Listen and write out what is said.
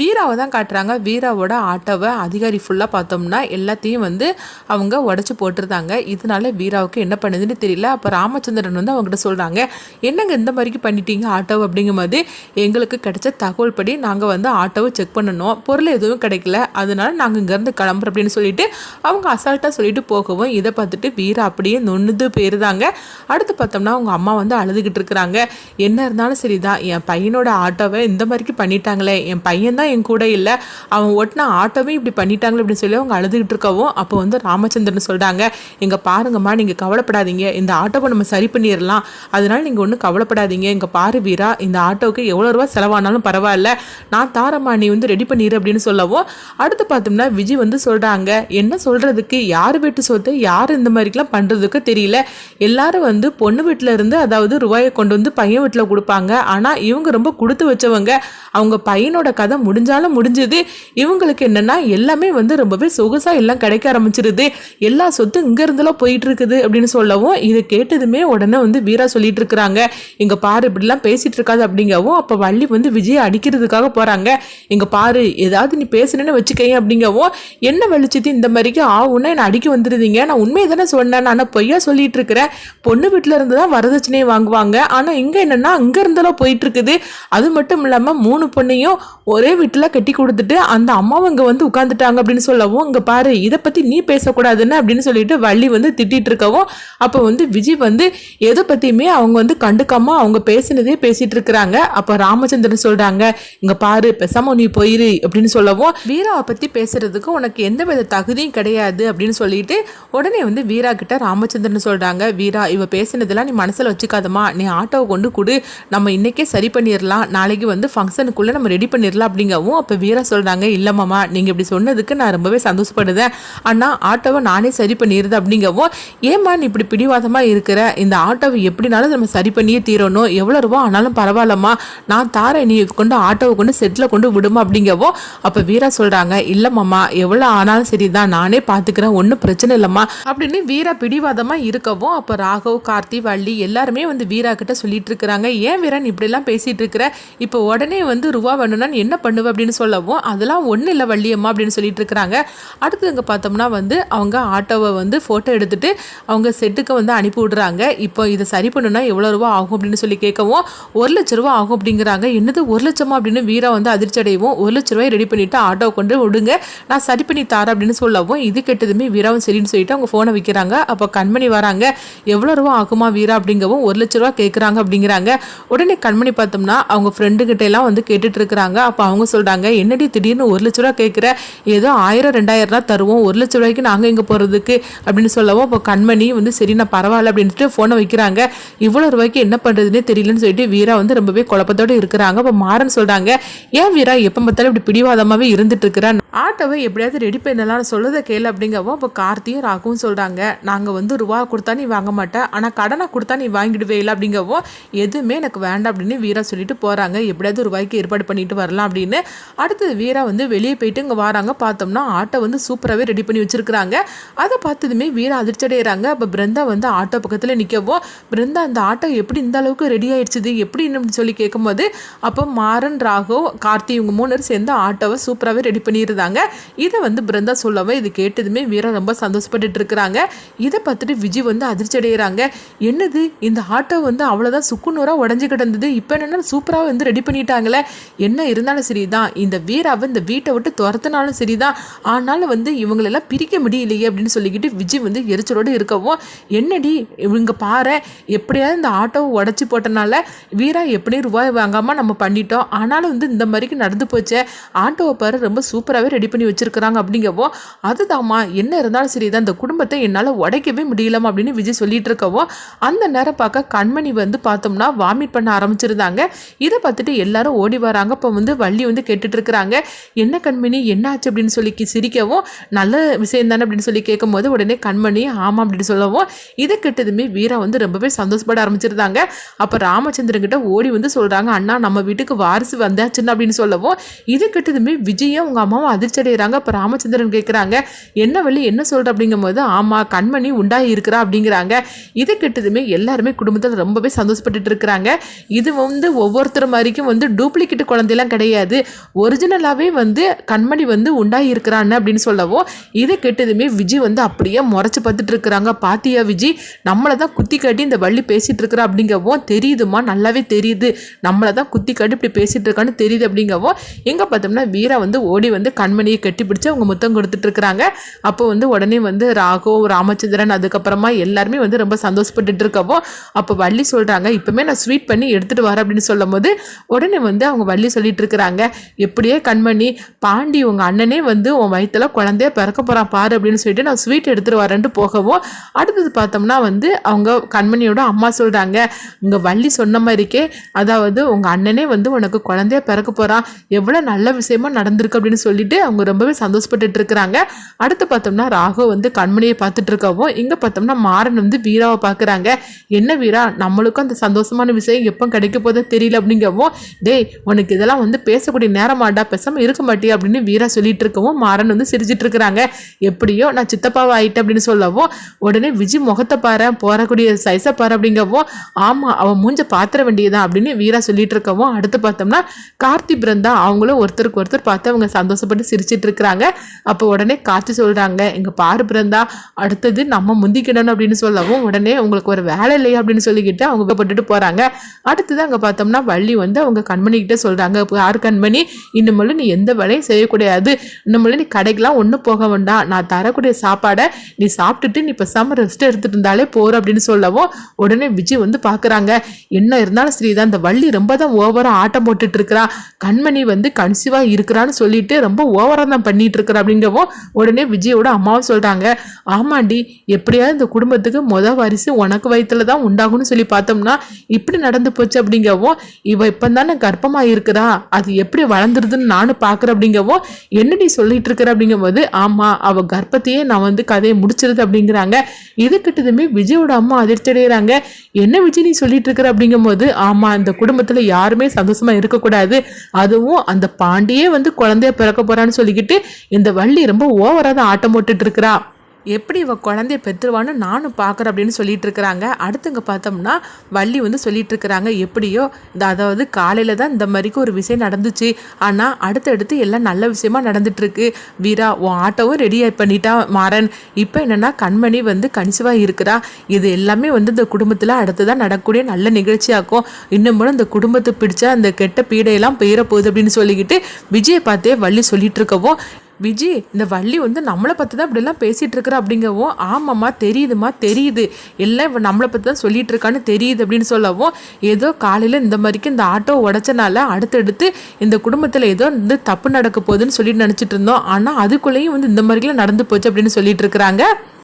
வீராவை தான் காட்டுறாங்க. வீராவோட ஆட்டோவை அதிகாரி ஃபுல்லாக பார்த்தோம்னா எல்லாத்தையும் வந்து அவங்க உடச்சி போட்டிருந்தாங்க. இதனால வீராவுக்கு என்ன பண்ணுதுன்னு தெரியல. அப்போ ராமச்சந்திரன் வந்து அவங்ககிட்ட சொல்கிறாங்க என்னங்க இந்த மாதிரிக்கு பண்ணிட்டீங்க ஆட்டோவை? அப்படிங்கும்போது எங்களுக்கு கிடைச்ச தகவல் படி நாங்கள் வந்து ஆட்டோவை செக் பண்ணணும். பொருள் எதுவும் கிடைக்கல. அதனால நாங்கள் இங்கேருந்து கிளம்புறோம் அப்படின்னு சொல்லிட்டு அவங்க அசால்ட்டாக சொல்லிட்டு போகவும் இதை பார்த்துட்டு வீரா அப்படியே நொண்ணுது போயிருந்தாங்க. அடுத்து பார்த்தோம்னா அவங்க அம்மா வந்து அழுதுகிட்டு இருக்கிறாங்க. என்ன இருந்தாலும் சரிதான். என் பையனோட ஆட்டோவை இந்த மாதிரிக்கு பண்ணிட்டாங்களே. என் பையன் தான் என் கூட இல்லை. அவன் ஓட்டின ஆட்டோவே இப்படி பண்ணிட்டாங்களே அப்படின்னு சொல்லி அவங்க அழுதுகிட்டு இருக்கவும் அப்போ வந்து ராமச்சந்திரன் சொல்கிறாங்க எங்கள் பாருங்கம்மா நீங்கள் கவலைப்படாதீங்க. இந்த ஆட்டோவை நம்ம சரி பண்ணிடலாம் அதனால் நீங்கள் ஒன்றும் கவலைப்படாதீங்க. எங்கள் பாரு வீரா இந்த ஆட்டோவுக்கு எவ்வளோ ரூபா செலவானாலும் பரவாயில்ல. நான் தாரம்மா நீ வந்து ரெடி பண்ணிடு அப்படின்னு சொல்லவும் அடுத்து பார்த்தோம்னா விஜய் வந்து சொல்கிறாங்க என்ன சொல்கிறதுக்கு யார் வீட்டு சொத்து? யார் இந்த மாதிரிக்கெலாம் பண்ணுறதுக்கு தெரியல. எல்லாரும் வந்து பொண்ணு வீட்டில் இருந்து அதாவது ரூபாயை கொண்டு வந்து பையன் வீட்டில் கொடுப்பாங்க. ஆனால் இவங்க ரொம்ப கொடுத்து வச்சவங்க. அவங்க பையனோட கதை முடிஞ்சாலும் முடிஞ்சது. இவங்களுக்கு என்னன்னா எல்லாமே வந்து ரொம்பவே சொகுசா எல்லாம் கிடைக்க ஆரம்பிச்சிருது. எல்லா சொத்தும் இங்க போயிட்டுருக்குது போயிட்டு இருக்குது அப்படின்னு சொல்லவும் இதை கேட்டதுமே உடனே வந்து வீரா சொல்லிட்டு இருக்கிறாங்க. இங்க பாரு இப்படிலாம் பேசிட்டு இருக்காது அப்படிங்கவும் அப்ப வள்ளி வந்து விஜய் அடிக்கிறதுக்காக போறாங்க. இங்க பாரு ஏதாவது நீ பேசுனேன்னு வச்சுக்கேன் அப்படிங்கவும் என்ன வெளிச்சத்து இந்த மாதிரிக்கு? ஆகும்னா என்னை அடிக்க வந்துருந்தீங்க நான் உண்மையை தானே சொன்னேன். நான் பொய்யா சொல்லிட்டு இருக்கிறேன்? பொண்ணு வீட்டுல இருந்து தான் வரதட்சணையை வாங்குவாங்க. ஆனா இங்க என்னன்னா அங்க இருந்தெல்லாம் போயிட்டு இருக்குது அது மட்டும் இல்லாம மூணு பொண்ணையும் ஒரே வீட்டில் கட்டி கொடுத்துட்டு அந்த அம்மாவும் இங்கே வந்து உட்காந்துட்டாங்க அப்படின்னு சொல்லவும் இங்கே பாரு இதை பற்றி நீ பேசக்கூடாதுன்னு அப்படின்னு சொல்லிட்டு வள்ளி வந்து திட்டிட்டு இருக்கவும் அப்போ வந்து விஜய் வந்து எதை பற்றியுமே அவங்க வந்து கண்டுக்காமல் அவங்க பேசினதே பேசிகிட்டு இருக்கிறாங்க. அப்போ ராமச்சந்திரன் சொல்கிறாங்க இங்கே பாரு பேசாம நீ போயிரு அப்படின்னு சொல்லவும் வீராவை பற்றி பேசுறதுக்கு உனக்கு எந்த வித தகுதியும் கிடையாது அப்படின்னு சொல்லிட்டு உடனே வந்து வீரா கிட்ட ராமச்சந்திரன் சொல்கிறாங்க வீரா இவ பேசினதெல்லாம் நீ மனசில் வச்சுக்காதமா நீ ஆட்டோவை கொண்டு கொடு. நம்ம இன்றைக்கே சரி பண்ணிடலாம் நாளைக்கு வந்து ஃபங்க்ஷனுக்குள்ளே நம்ம ரெடி பண்ணிடலாம் அப்படிங்கவும் அப்போ வீரா சொல்கிறாங்க இல்லை மாமா நீங்கள் இப்படி சொன்னதுக்கு நான் ரொம்பவே சந்தோஷப்படுதேன் ஆனால் ஆட்டோவை நானே சரி பண்ணிடுது அப்படிங்கவும் ஏம்மா நீ இப்படி பிடிவாதமாக இருக்கிற? இந்த ஆட்டோவை எப்படினாலும் நம்ம சரி பண்ணியே தீரணும். எவ்வளோ ரூபா ஆனாலும் பரவாயில்லம்மா. நான் தாரேன் நீ கொண்டு ஆட்டோவை கொண்டு செட்டில் கொண்டு விடுமா? அப்படிங்கவும் அப்போ வீரா சொல்கிறாங்க இல்லை மாமா எவ்வளோ ஆனாலும் சரி தான் நானே பார்த்துக்கிறேன் ஒன்றும் பிரச்சனை இல்லைம்மா. அப்படின்னு வீரா பிடிவாதமாக இருக்கவும் அப்போ ராகவ் கார்த்தி வள்ளி எல்லாருமே வந்து வீரா கிட்ட சொல்லிட்டு இருக்கிறாங்க ஏன் வீரன் இப்படிலாம் பேசிட்டு இருக்கிற? இப்போ உடனே வந்து ரூபா வேணும்னா என்ன பண்ண பண்ணுவ அப்படின்னு சொல்லவும் அதெல்லாம் ஒன்றும் இல்லை வள்ளியம்மா அப்படின்னு சொல்லிட்டு இருக்கிறாங்க. அடுத்து இங்கே பார்த்தோம்னா வந்து அவங்க ஆட்டோவை வந்து ஃபோட்டோ எடுத்துகிட்டு அவங்க செட்டுக்கு வந்து அனுப்பி விடுறாங்க. இப்போ இதை சரி பண்ணுனா எவ்வளோ ரூபா ஆகும் அப்படின்னு சொல்லி கேட்கவும் ஒரு லட்ச ரூபா ஆகும் அப்படிங்கிறாங்க. என்னது ஒரு லட்சமா அப்படின்னு வீரா வந்து அதிர்ச்சி அடையவும் ஒரு லட்ச ரூபாய் ரெடி பண்ணிவிட்டு ஆட்டோ கொண்டு விடுங்க. நான் சரி பண்ணி தரேன் அப்படின்னு சொல்லவும் இது கெட்டதுமே வீராவும் சரின்னு சொல்லிட்டு அவங்க ஃபோனை வைக்கிறாங்க. அப்போ கண்மணி வராங்க. எவ்வளோ ரூபா ஆகுமா வீரா அப்படிங்கவும் ஒரு லட்ச ரூபா கேட்குறாங்க அப்படிங்கிறாங்க. உடனே கண்மணி பார்த்தோம்னா அவங்க ஃப்ரெண்டுகிட்ட எல்லாம் வந்து கேட்டுட்டு இருக்கிறாங்க. அப்போ அவங்க சொல்றாங்க. என்னடி திடீர்னு ஒரு லட்ச ரூபா கேட்குற ஏதோ ஆயிரம் ரெண்டாயிரம் தான் தருவோம். ஒரு லட்ச ரூபாய்க்கு நாங்கள் இங்கே போகிறதுக்கு அப்படின்னு சொல்லவும் இப்போ கண்மணி வந்து சரி நான் பரவாயில்ல அப்படின்ட்டு ஃபோனை வைக்கிறாங்க. இவ்வளோ ரூபாய்க்கு என்ன பண்ணுறதுனே தெரியலன்னு சொல்லிட்டு வீரா வந்து ரொம்பவே குழப்பத்தோடு இருக்கிறாங்க. இப்போ மாறன் சொல்கிறாங்க ஏன் வீரா எப்போ பார்த்தாலும் இப்படி பிடிவாதமாகவே இருந்துட்டு இருக்கிறான் ஆட்டோவை எப்படியாவது ரெடி பண்ணலாம்னு சொல்லதை கேளு அப்படிங்கவும் இப்போ கார்த்தியும் ராகவும் சொல்கிறாங்க நாங்கள் வந்து ரூபா கொடுத்தா நீ வாங்க மாட்டேன் ஆனால் கடனை கொடுத்தா நீ வாங்கிடுவே இல்லை அப்படிங்கவும் எதுவுமே எனக்கு வேண்டாம் அப்படின்னு வீரா சொல்லிட்டு போகிறாங்க எப்படியாவது ரூபாய்க்கு ஏற்பாடு பண்ணிட்டு வரலாம் அப்படின்னு அடுத்தது வீரா வந்து வெளியே போயிட்டு இங்கே வராங்க. பார்த்தோம்னா ஆட்டோ வந்து சூப்பராகவே ரெடி பண்ணி வச்சிருக்கிறாங்க. அதை பார்த்ததுமே வீரா அதிர்ச்சி அடைகிறாங்க அப்போ பிருந்தா வந்து ஆட்டோ பக்கத்தில் நிற்கவும் பிருந்தா அந்த ஆட்டோ எப்படி இந்த அளவுக்கு ரெடி ஆயிடுச்சுது எப்படி இன்னும் சொல்லி கேட்கும்போது அப்போ மாறன் ராகவ் கார்த்தி இவங்க மூணு சேர்ந்து ஆட்டோவை சூப்பராகவே ரெடி பண்ணியிருந்தாங்க. இதை வந்து பிருந்தா சொல்லவே இது கேட்டதுமே வீரா ரொம்ப சந்தோஷப்பட்டுட்டு இருக்கிறாங்க. இதை பார்த்துட்டு விஜய் வந்து அதிர்ச்சி அடைகிறாங்க என்னது இந்த ஆட்டோ வந்து அவ்வளோதான் சுக்குநூறாக உடஞ்சி கிடந்தது இப்போ என்னென்னா சூப்பராக வந்து ரெடி பண்ணிட்டாங்களே. என்ன இருந்தாலும் சரி சரிதான். இந்த வீராவை இந்த வீட்டை விட்டு துரத்தினாலும் சரிதான். ஆனாலும் வந்து இவங்களெல்லாம் பிரிக்க முடியலையே அப்படின்னு சொல்லிக்கிட்டு விஜய் வந்து எரிச்சலோடு இருக்கவும் என்னடி இவங்க பாரு எப்படியாவது இந்த ஆட்டோவை உடச்சி போட்டனால வீரா எப்படியும் ரூபாய் வாங்காமல் நம்ம பண்ணிட்டோம். ஆனாலும் வந்து இந்த மாதிரிக்கு நடந்து போச்சே. ஆட்டோவை பாரு ரொம்ப சூப்பராகவே ரெடி பண்ணி வச்சுருக்குறாங்க அப்படிங்கவோ அதுதாம்மா என்ன இருந்தாலும் சரிதான். இந்த குடும்பத்தை என்னால் உடைக்கவே முடியலமா அப்படின்னு விஜய் சொல்லிட்டு இருக்கவோ அந்த நேரம் பார்க்க கண்மணி வந்து பார்த்தோம்னா வாமிட் பண்ண ஆரம்பிச்சிருந்தாங்க. இதை பார்த்துட்டு எல்லாரும் ஓடி வராங்க. இப்போ வந்து வள்ளி வந்து வந்து கேட்டுட்டு இருக்கிறாங்க என்ன கண்மணி? என்ன ஆச்சு அப்படின்னு சொல்லி சிரிக்கவும் நல்ல விஷயம் தானே? அப்படின்னு சொல்லி கேட்கும்போது உடனே கண்மணி ஆமாம் அப்படின்னு சொல்லவும் இதை கெட்டதுமே வீரா வந்து ரொம்பவே சந்தோஷப்பட ஆரம்பிச்சிருந்தாங்க. அப்போ ராமச்சந்திரன் கிட்ட ஓடி வந்து சொல்கிறாங்க அண்ணா நம்ம வீட்டுக்கு வாரிசு வந்தாச்சுன்னு அப்படின்னு சொல்லவும் இது கெட்டதுமே விஜயும் உங்கள் அம்மாவும் அதிர்ச்சி அடைகிறாங்க அப்போ ராமச்சந்திரன் கேட்குறாங்க என்ன வழி என்ன சொல்கிற அப்படிங்கும்போது ஆமாம் கண்மணி உண்டாகி இருக்கிறா அப்படிங்கிறாங்க. இது கெட்டதுமே எல்லாருமே குடும்பத்தில் ரொம்பவே சந்தோஷப்பட்டுட்டு இருக்கிறாங்க. இது வந்து ஒவ்வொருத்தர் மாதிரிக்கும் வந்து டூப்ளிகேட் குழந்தையெல்லாம் கிடையாது. ஒரிஜினலாகவே வந்து கண்மணி வந்து உண்டாகி இருக்கிறான்னு அப்படின்னு சொல்லவும் இதை கேட்டதுமே விஜய் வந்து அப்படியே முறைச்சி பார்த்துட்டு இருக்கிறாங்க பாத்தியா விஜய் நம்மளை தான் குத்தி காட்டி இந்த வள்ளி பேசிகிட்டு இருக்கிறா அப்படிங்கவும் தெரியுதுமா நல்லாவே தெரியுது. நம்மளை தான் குத்தி காட்டி இப்படி பேசிகிட்டு இருக்கான்னு தெரியுது அப்படிங்கவும் எங்கே பார்த்தோம்னா வீரா வந்து ஓடி வந்து கண்மணியை கட்டி பிடிச்சி அவங்க முத்தம் கொடுத்துட்டு இருக்கிறாங்க அப்போ வந்து உடனே வந்து ராகவ் ராமச்சந்திரன் அதுக்கப்புறமா எல்லாருமே வந்து ரொம்ப சந்தோஷப்பட்டுட்டு இருக்கவும் அப்போ வள்ளி சொல்கிறாங்க இப்போமே நான் ஸ்வீட் பண்ணி எடுத்துகிட்டு வரேன் அப்படின்னு சொல்லும் போது உடனே வந்து அவங்க வள்ளி சொல்லிட்டு இருக்கிறாங்க எப்படியே கண்மணி பாண்டி உங்கள் அண்ணனே வந்து உன் வயித்துல குழந்தைய பிறக்க போகிறான் பாரு அப்படின்னு சொல்லிட்டு நான் ஸ்வீட் எடுத்துகிட்டு வரேன்ட்டு போகவும் அடுத்தது பார்த்தோம்னா வந்து அவங்க கண்மணியோட அம்மா சொல்கிறாங்க இங்கே வள்ளி சொன்ன மாதிரிக்கே அதாவது உங்கள் அண்ணனே வந்து உனக்கு குழந்தைய பிறக்க போகிறான் எவ்வளோ நல்ல விஷயமா நடந்திருக்கு அப்படின்னு சொல்லிட்டு அவங்க ரொம்பவே சந்தோஷப்பட்டுட்டு இருக்கிறாங்க. அடுத்து பார்த்தோம்னா ராகவ் வந்து கண்மணியை பார்த்துட்டு இருக்கவும் இங்கே பார்த்தோம்னா மாறன் வந்து வீராவை பார்க்குறாங்க. என்ன வீரா நம்மளுக்கும் அந்த சந்தோஷமான விஷயம் எப்போ கிடைக்க போதோ தெரியல அப்படிங்கவும் டேய் உனக்கு இதெல்லாம் வந்து பேசக்கூடிய நேரம் ஆடா பேசாமல் இருக்க மாட்டியா அப்படின்னு வீரா சொல்லிட்டு இருக்கவும் மாறன் வந்து சிரிச்சிட்டு இருக்கிறாங்க. எப்படியோ நான் சித்தப்பாவை ஆயிட்டேன் அப்படின்னு சொல்லவும் உடனே விஜய் முகத்தை பாரு போறக்கூடிய சைஸை பாரு அப்படிங்கவும் ஆமாம் அவன் மூஞ்ச பாத்திர வேண்டியதான் அப்படின்னு வீரா சொல்லிட்டு இருக்கவும் அடுத்து பார்த்தோம்னா கார்த்தி பிருந்தா அவங்களும் ஒருத்தருக்கு ஒருத்தர் பார்த்து அவங்க சந்தோஷப்பட்டு சிரிச்சிட்டு இருக்கிறாங்க. அப்போ உடனே கார்த்தி சொல்கிறாங்க எங்கள் பாரு பிரந்தா அடுத்தது நம்ம முந்திக்கிடணும் அப்படின்னு சொல்லவும் உடனே உங்களுக்கு ஒரு வேலை இல்லையா? அப்படின்னு சொல்லிக்கிட்டு அவங்க போட்டுட்டு போகிறாங்க அடுத்தது அங்கே பார்த்தோம்னா வள்ளி வந்து அவங்க கண்மணி சொல்கிறாங்க யார் கண்மணி? இன்னுமேலும் நீ எந்த வேலையும் செய்யக்கூடாது. இன்னும் நீ கடைக்கெல்லாம் ஒன்றும் போக வேண்டாம். நான் தரக்கூடிய சாப்பாடை நீ சாப்பிட்டுட்டு நீ பேசாம ரெஸ்ட் எடுத்துட்டு இருந்தாலே போற அப்படின்னு சொல்லவும் உடனே விஜய் வந்து பார்க்குறாங்க என்ன இருந்தாலும் ஸ்ரீதான் இந்த வள்ளி ரொம்ப தான் ஓவராக ஆட்டம் போட்டுட்டு இருக்கிறா. கண்மணி வந்து கன்சிவாக இருக்கிறான்னு சொல்லிட்டு ரொம்ப ஓவராக தான் பண்ணிட்டு இருக்கிறா அப்படிங்கவும் உடனே விஜயோட அம்மாவும் சொல்கிறாங்க ஆமாண்டி எப்படியாவது இந்த குடும்பத்துக்கு முத வாரிசு உனக்கு வயிற்றுல தான் உண்டாகும்னு சொல்லி பார்த்தோம்னா இப்படி நடந்து போச்சு அப்படிங்கவும் இவ இப்போ தானே கர்ப்பமாக இருக்கிறா அது எப்படி வளர்ந்துருதுன்னு நானும் பார்க்குறேன் அப்படிங்கவோ என்னடி சொல்லிட்டு இருக்கிற அப்படிங்கும்போது ஆமாம் அவள் கர்ப்பத்தையே நான் வந்து கதையை முடிச்சிருது அப்படிங்கிறாங்க. இது கிட்டதுமே விஜயோட அம்மா அதிர்ச்சி அடைகிறாங்க என்ன விஜய் நீ சொல்லிட்டு இருக்கிற அப்படிங்கும்போது ஆமாம் இந்த குடும்பத்தில் யாருமே சந்தோஷமா இருக்கக்கூடாது. அதுவும் அந்த பாண்டியே வந்து குழந்தைய பிறக்க போறான்னு சொல்லிக்கிட்டு இந்த வள்ளி ரொம்ப ஓவராக தான் ஆட்டம் போட்டுட்டு இருக்கிறா. எப்படி இவ குழந்தைய பெற்றுவான்னு நானும் பார்க்குறேன் அப்படின்னு சொல்லிட்டு இருக்கிறாங்க அடுத்துங்க பார்த்தோம்னா வள்ளி வந்து சொல்லிட்டு இருக்கிறாங்க எப்படியோ இந்த அதாவது காலையில் தான் இந்த மாதிரிக்கு ஒரு விஷயம் நடந்துச்சு. ஆனால் அடுத்தடுத்து எல்லாம் நல்ல விஷயமா நடந்துட்டு இருக்கு வீரா உன் ஆட்டோவும் ரெடி பண்ணிட்டா மாறன். இப்போ என்னன்னா கண்மணி வந்து கணிசவாக இருக்கிறா. இது எல்லாமே வந்து இந்த குடும்பத்தில் அடுத்ததான் நடக்கக்கூடிய நல்ல நிகழ்ச்சியாக்கும். இன்னும் கூட இந்த குடும்பத்தை பிடிச்ச அந்த கெட்ட பீடையெல்லாம் பெயர போகுது அப்படின்னு சொல்லிக்கிட்டு விஜயை பார்த்தே வள்ளி சொல்லிட்டு இருக்கவும் விஜி இந்த வள்ளி வந்து நம்மளை பற்றி தான் இப்படிலாம் பேசிகிட்டு இருக்கிற அப்படிங்கவும் ஆமாம்மா தெரியுதுமா தெரியுது. எல்லாம் இவன் நம்மளை பற்றி தான் சொல்லிட்டு இருக்கான்னு தெரியுது அப்படின்னு சொல்லவும் ஏதோ காலையில் இந்த மாதிரிக்கு இந்த ஆட்டோ உடச்சனால அடுத்தடுத்து இந்த குடும்பத்தில் ஏதோ வந்து தப்பு நடக்க போகுதுன்னு சொல்லிட்டு நினச்சிட்டு இருந்தோம். ஆனால் அதுக்குள்ளேயும் வந்து இந்த மாதிரிலாம் நடந்து போச்சு அப்படின்னு சொல்லிட்டு இருக்கிறாங்க.